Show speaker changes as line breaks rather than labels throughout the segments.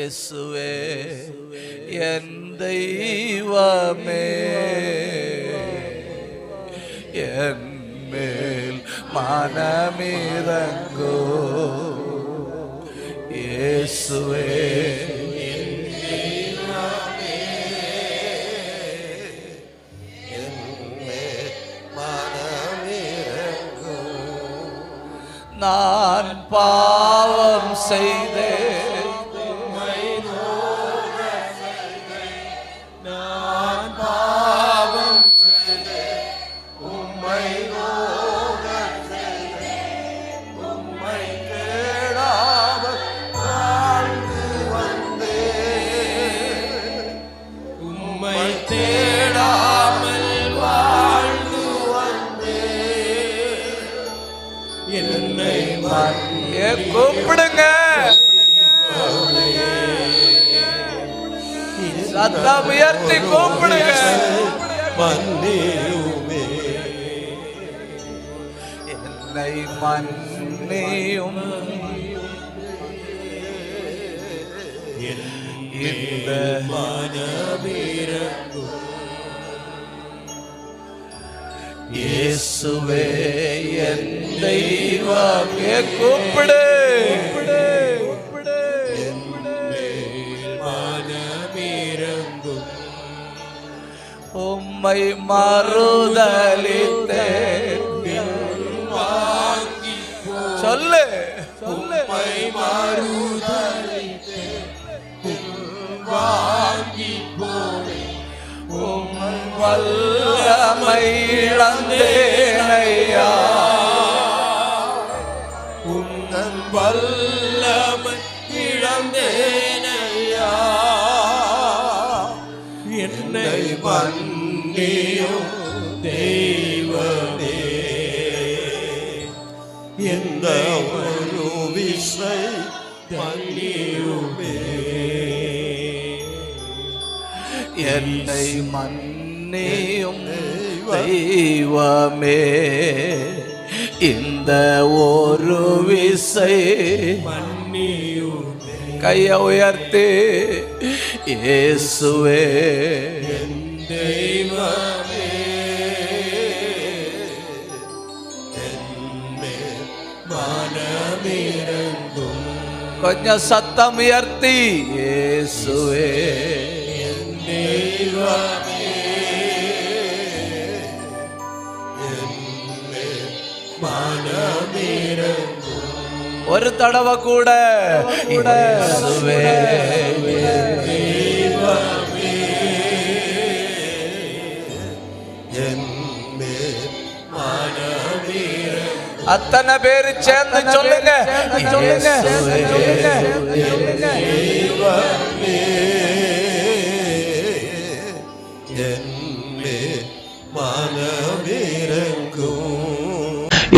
இயேசுவே என் தெய்வமே. என் மேல் மனமிறங்கோ இயேசுவே நான் பாவம் செய்தேன். கூப்பிடுங்க. சத்தம் உயர்த்தி கூப்பிடுங்க.
மன்னியுமே
என்னை மன்னியும் இந்த
மனமிரங்கும்
இயேசுவே என் தெய்வமே கூப்பிடு உம்மை மறுதலித்தேன்
வாங்கி
சொல்லு சொல்லு
வாங்கி போய்
உம் வல்லமை இழந்தேனையா
என்னை மன்னியும் தெய்வமே
இந்த ஒரு விசை
மன்னியுமே
கையை உயர்த்தி இயேசுவே.
தெய்வமே
கொஞ்சம் சத்தம் உயர்த்தி இயேசுவே.
தெய்வமே என்மேல் மனமிரங்கும்
ஒரு தடவை கூட இயேசுவே
தெய்வமே என்மேல் மனமிரங்கும்
அத்தனை பேரு சேர்ந்து சொல்லுங்க சொல்லுங்க
தெய்வமே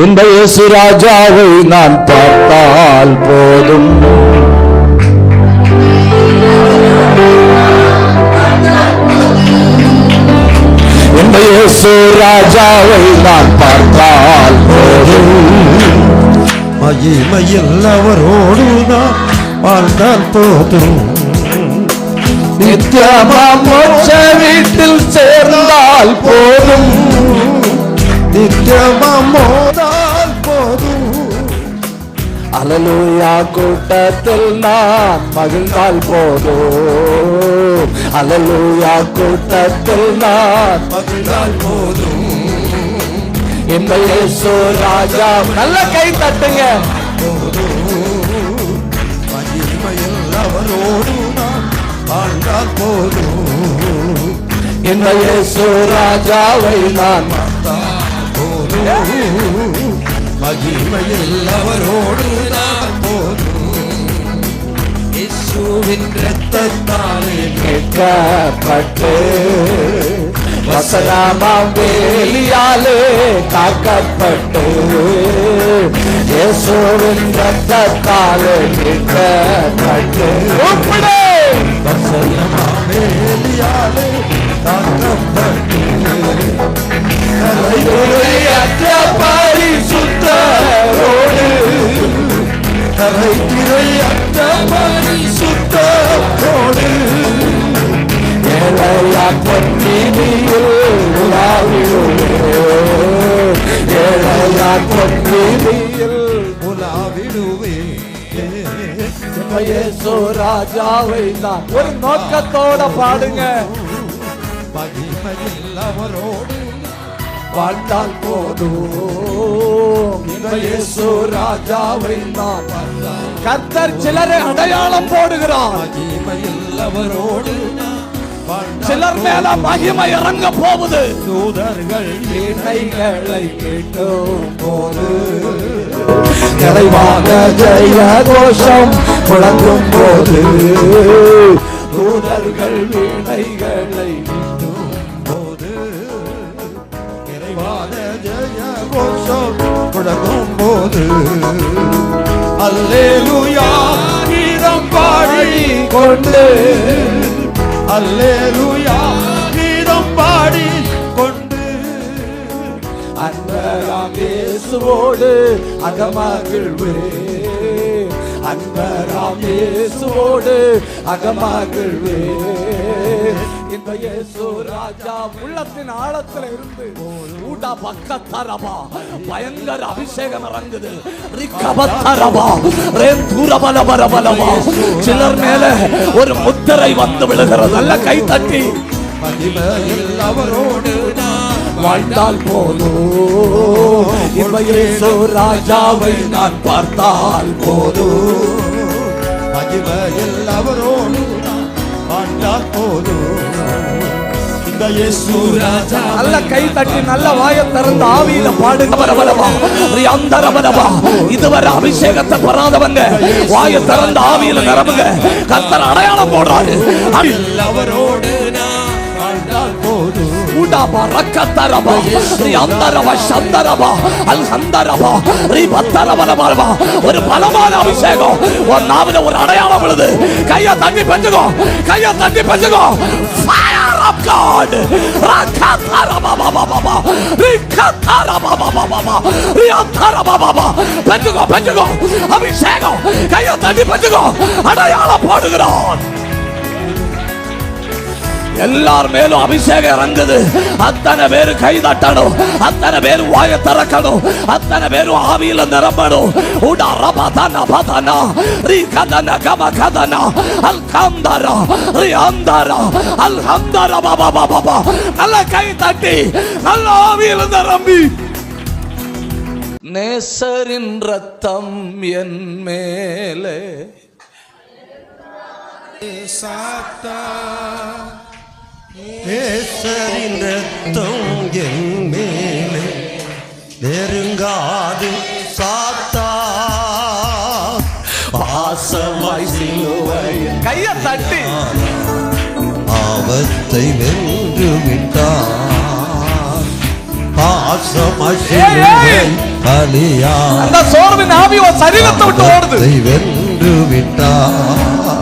இந்த இயேசு ராஜாவை நான் பார்த்தால் போதும். இந்த இயேசு ராஜாவை நான் பார்த்தால் போதும்.
மகிமையில் அவரோடு நான் வாழ்ந்தால் போதும்.
நித்தியமா மோட்ச வீட்டில் சேர்ந்தால் போதும்.
நித்தியமா மோதால் போதும்.
அலலூயா கூட்டத்தில் நான் மகிழ்ந்தால் போதும். அலலூயா கூட்டத்தில் நான்
மகிழ்ந்தால் போதும்.
இயேசு ராஜா நல்ல கை தட்டுங்க.
மகிமையில் அவரோடு நான் வாழ்ந்தால் போதும்.
என்னையே இயேசு ராஜாவை நான்
மகிமையில் அவரோடு நான் போதும். இயேசுவின் இரத்தத்தாலே
கேட்கப்பட்டு வசனமாம் வேலியாலே காக்கப்பட்டு இயேசுவின் ரத்தத்தாலே மீட்கப்பட்டு கூப்பிடு!
வசனமாவேலியாலே காக்கப்பட்டு
அற்ற பரிசுத்தோடு அவை திரை
அற்ற
பரிசுத்தோடு ராஜாவை ஒரு நோக்கத்தோட பாடுங்க.
மகிமையில் அவரோடு
வாழ்ந்தால் போதும். இயேசு ராஜாவை நான் கர்த்தர் சிலரை அடையாளம் போடுகிறார்.
அவரோடு
சிலர் மேல மகிமை இறங்க போகுது.
தூதர்கள்
இணைகளை கேட்கும் போது. நிறைவாக ஜெய கோஷம் முழங்கும் போது. தூதர்கள் வீணைகளை
கோஷம் முழங்கும் போது அல்லேலூயா கீதம் பாடி
கொண்டு
அல்லேலூயா கீதம் பாடி கொண்டு
அன்பராம் இயேசுவோடு அகமகிழ்வே அன்பராம் இயேசுவோடு அகமகிழ்வே ராஜா உள்ளத்தின் ஆழத்துல இருந்து ஊடா பக்கத்தரபா. பயங்கர அபிஷேகம் இறங்குது. ரிக்கபத்தரபா. ரேம் தூரபல பரபலமா சிலர் மேல ஒரு முத்திரை வந்து விழுகிறது. நல்ல கை தட்டி.
அவரோடு
வாழ்ந்தால் போதும். இவையேசோ ராஜாவை நான் பார்த்தால் போதும்.
மகிமையில் அவரோடு வாழ்ந்தால் போதும்.
நல்ல கை தட்டி நல்ல வாயை திறந்து ஆவியில பாடுங்க. பரபரவா அந்தரபரவா இதுவரை அபிஷேகத்தை பெறாதவங்க வாயை திறந்து ஆவியில நிரம்புங்க கத்தர் அடையாளம் போடுறாரு.
அவரோடு
உடாபா ரக்கத்தரபா ரீ அந்தரபா சந்தரபா அல் சந்தரபா ரீ பத்தரபரபா ஒரு பலமான அபிஷேகம். ஒரு நாவில ஒரு அடையாளம் விழுது. கைய தண்ணி பெஞ்சுக்கோ கைய தண்ணி பெஞ்சுக்கோ of God. ரக்கத்தரபா ரீ அபிஷேகம் கையை தண்ணி பெஞ்சுக்கோ அடையாளம் போடுகிறான் எல்லார் மேலும் அபிஷேகம் இறங்குது. அத்தனை பேரு கை தட்டணும். அத்தனை பேரு வாய திறக்கணும். அத்தனை பேரும் ஆவியில நிரம்பணும். உடா ரபா தனா பதனா ரீ கதன கம கதனா அல் கந்தரா ரீ. அந்தரா அல் ஹந்தரா பாபா பாபா பா. நல்ல கை தட்டி. நல்ல ஆவியில நிரம்பி. நேசரின் ரத்தம் என் மேலே.
சாத்தா. நேசரின் ரத்தம் என் மேலே நெருங்காது சாத்தா.
பாசமாய் சிலுவையில் கைய தட்டி.
ஆபத்தை வென்று விட்டார். பாசமாய்
ஏய்.
பலியா
அந்த சோர்வின் ஆவி சரீரத்தை விட்டு ஓடுது.
வென்று விட்டார்.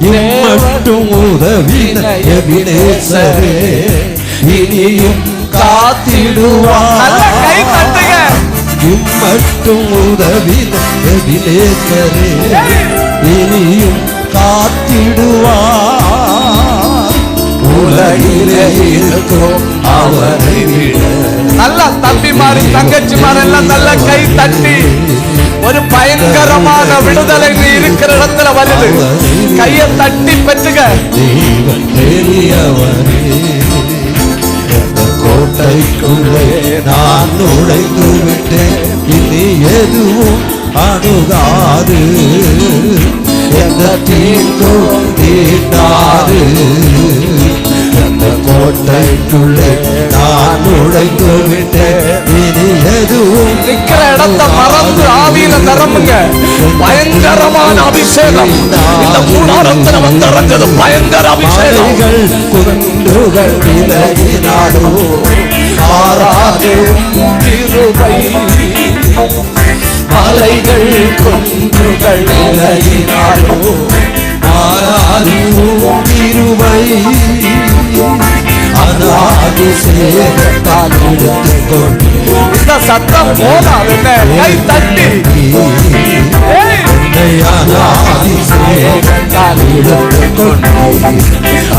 இம்மட்டும் உதவின எபினேசரே. இனியும் காத்திடுவார். இம்மட்டும் உதவின எபினேசரே. இனியும் காத்திடுவார் உலகிலே இருக்கும் அவரை விட
நல்லா தம்பிமாரி தங்கச்சிமார் எல்லாம் நல்ல கை தட்டி. ஒரு பயங்கரமான விடுதலை நீ இருக்கிற இடத்துல வருது கைய தட்டி பெற்றுக
கோட்டைக்குள்ளே நான் நுழைந்து விட்டேன் இனி எதுவும் அணுகாது எந்த தீங்கும் தீண்டாது எந்த கோட்டைக்குள்ளே நான் நுழைந்து விட்டேன். இனி எதுவும்
நிக்கிற இடத்தை மறந்து ஆவியில நிரம்புங்க பயங்கரமான அபிஷேகம். இந்த கூடாரத்துல வந்து இறங்குது பயங்கர அபிஷேகம்.
குன்றுகள் விலகினாலோ? மாறாது
கிருபை.
மலைகள் குன்றுகள் விலகினாலோ? மாறாது இருவை அனாதி சேரத்தால் எடுத்துக்கொண்டு
இந்த சத்தம் போதாது என்ன கை தட்டி ஏய்,
அனாதி சேரத்தால் எடுத்துக்கொண்டு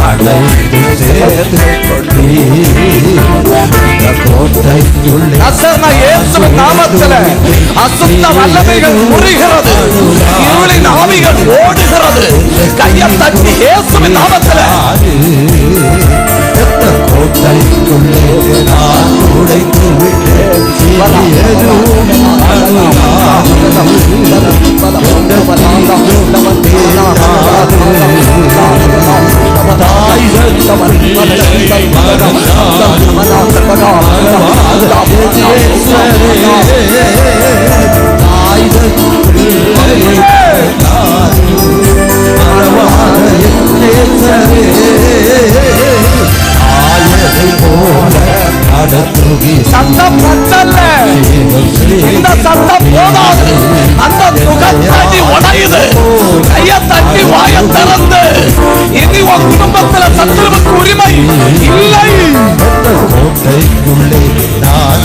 அழைத்து சேர்த்துக்கொண்டு
நாமத்தில அசுத்த வல்லமைகள் முறிகிறது. இருளின் ஆவிகள் ஓடுகிறது. கையை தட்டி இயேசுவின் நாமத்தில.
கோட்டைக்குள்ளே நான் உடைத்து விட்டேன்.
சத்தம் பத்தல்ல இந்த சத்தம் போதாது அந்த முகத்தடி உடையுது. கைய தட்டி வாய திறந்து. இனி உன் குடும்பத்துல சத்துருவுக்கு உரிமை இல்லை.
கோட்டைக்குள்ளே நான்.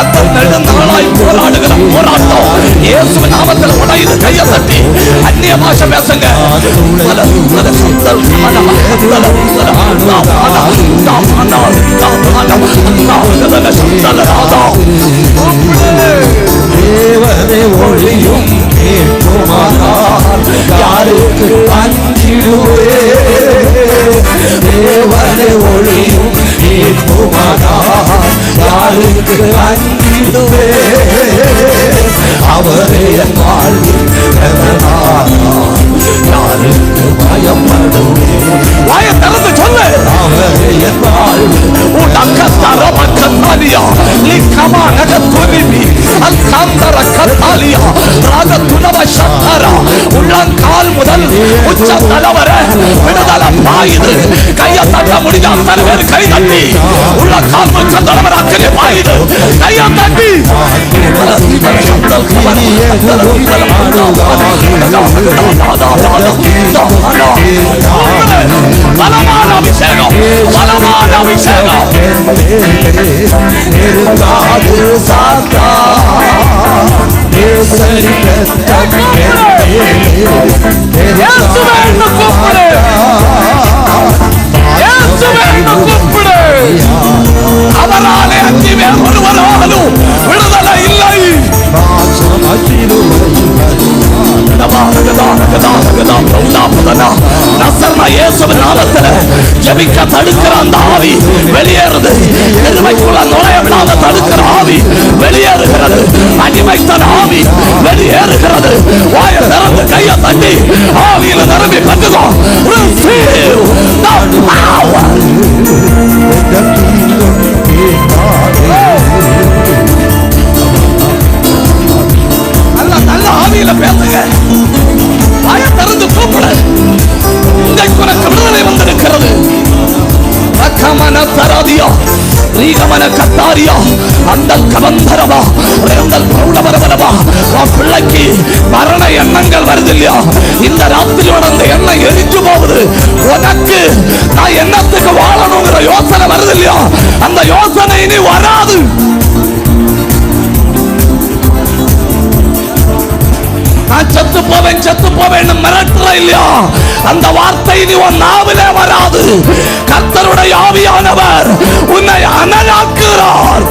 அந்த நெடுநாளாய் போராடுகிற போராட்டம் இயேசுவின் நாமத்தில் உடையுது கைய தட்டி அந்நிய பாஷை பேசுங்க
தேவனை ஒளியும் கேட்குமானால் யாருக்கு அஞ்சிடுவே தேவனை ஒளியும் கேட்குமானால் யாருக்கு அஞ்சிடுவே அவரே என் வாழ்வில் பிறந்தார். யாருக்கு பயப்படுவே
வாய திறந்து தட்ட முடிஞ்ச அத்தனை பேர் கை தட்டி உள்ளங்கால் உச்ச தலைவர் அக்கறை பாயுது கைய தட்டி பலமான அபிஷேகம் பலமான அபிஷேகம்
நெருங்காது சாத்தா நேசரி ரத்தம்
இயேசுவே என்று கூப்பிடு இயேசுவே என்று கூப்பிடு அவராலே அஞ்சு பேர் ஒருவராலும் விடுதலை இல்லை நசர்னா இயேசுவின் நாமத்தில் ஜெபிக்க தடுக்கிற அந்த ஆவி வெளியேறுது. எருமைக்குள்ள நுழைய விடாத தடுக்கிற ஆவி வெளியேறுகிறது. அடிமைத்தன் ஆவி வெளியேறுகிறது. வாய திறந்து கைய தட்டி ஆவியில நிரம்பி கட்டுதோ. Receive the power. ரீகமன கத்தாரியா? அந்த கவந்தரவா ரேந்தல் பிரௌடவரவரவா உன் பிள்ளைக்கு மரண எண்ணங்கள் வருது இல்லையா இந்த ராத்திரியோட அந்த எண்ணம் எரிஞ்சு போகுது. உனக்கு நான் எண்ணத்துக்கு வாழணுங்கிற யோசனை வருது இல்லையா அந்த யோசனை இனி வராது. செத்து போவேன் செத்து மிரட்டுற இல்லையா? அந்த வார்த்தை நீ உன் நாவிலே வராது. கர்த்தருடைய ஆவியானவர் உன்னை அனலாக்குகிறார்.